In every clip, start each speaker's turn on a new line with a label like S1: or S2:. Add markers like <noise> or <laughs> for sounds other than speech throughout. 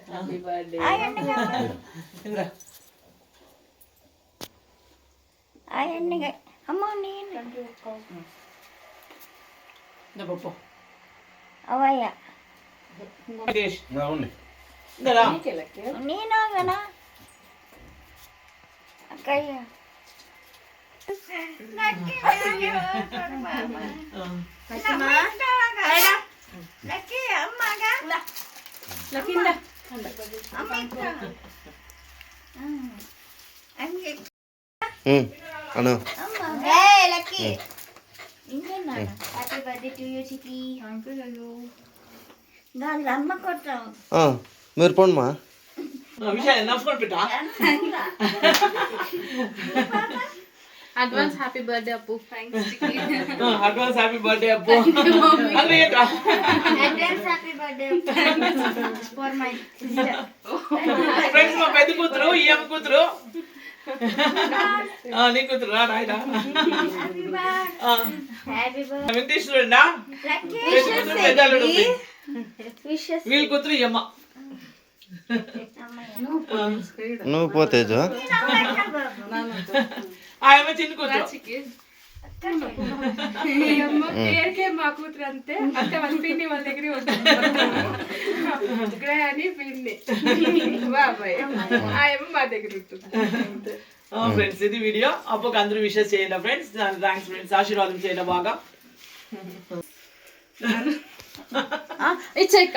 S1: Happy birthday
S2: అయ్యండిగా అమ్మ నేను
S3: పప్పు
S2: అవయ్య
S3: వెంకటేష్
S4: అవునండి
S3: ఇందరా
S2: నేను గనా అక్కయ్య అమ్మగా
S1: లకిందా
S4: అను
S2: Lucky happy birthday to you చికి దాని అమ్మ కొట్టావు
S4: మీరు
S3: విషయాలు నవ్వుకొని పెట్టా? <laughs>
S1: Advance happy birthday Appu
S3: advance happy birthday Appu
S2: advance happy birthday for my sister
S3: friends మా పెద్ద కూతురు ఈ అమ్మ కూతురు. ఆ, నీ కూతురు రా నాయనా
S2: హ్యాపీ బర్త్డే
S3: ఆ,
S2: హ్యాపీ బర్త్డే
S3: వెంకటేశ్వరుడా?
S2: లక్కీ
S3: పెద్ద కూతురు పెద్ద అల్లుడు
S2: విషెస్
S3: వీళ్ళ కూతురు ఈ అమ్మ.
S4: నువ్వు పోతేజు <laughs>
S3: ఆ అమ్మ చిన్న కూతురు.
S1: పేరుకే మా కూతురు అంతే. అంతే వాళ్ళ పిండి వాళ్ళ దగ్గరే ఉంటుంది. ఇక్కడే అని పిండి బాబాయ్. ఆయమ్మ మా దగ్గర ఉంటుంది.
S3: ఫ్రెండ్స్ ఇది వీడియో. అప్పకు అందరూ విషెస్ చేయండి ఫ్రెండ్స్ థ్యాంక్స్ ఫ్రెండ్స్ ఆశీర్వాదం చేయండి బాగా.
S1: ఇచ్చేక్క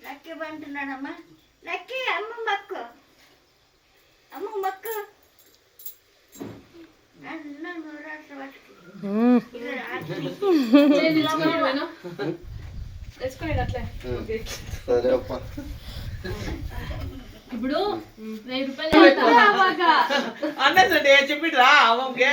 S2: లక్కీ పంటున్నాడమ్మా లక్కీ అమ్మ మక్కు అమ్మ మక్కు
S4: సరే అప్ప
S1: ఇప్పుడు వెయ్యి రూపాయలు
S3: అన్నది చెప్పిండ్రా అవ్వకే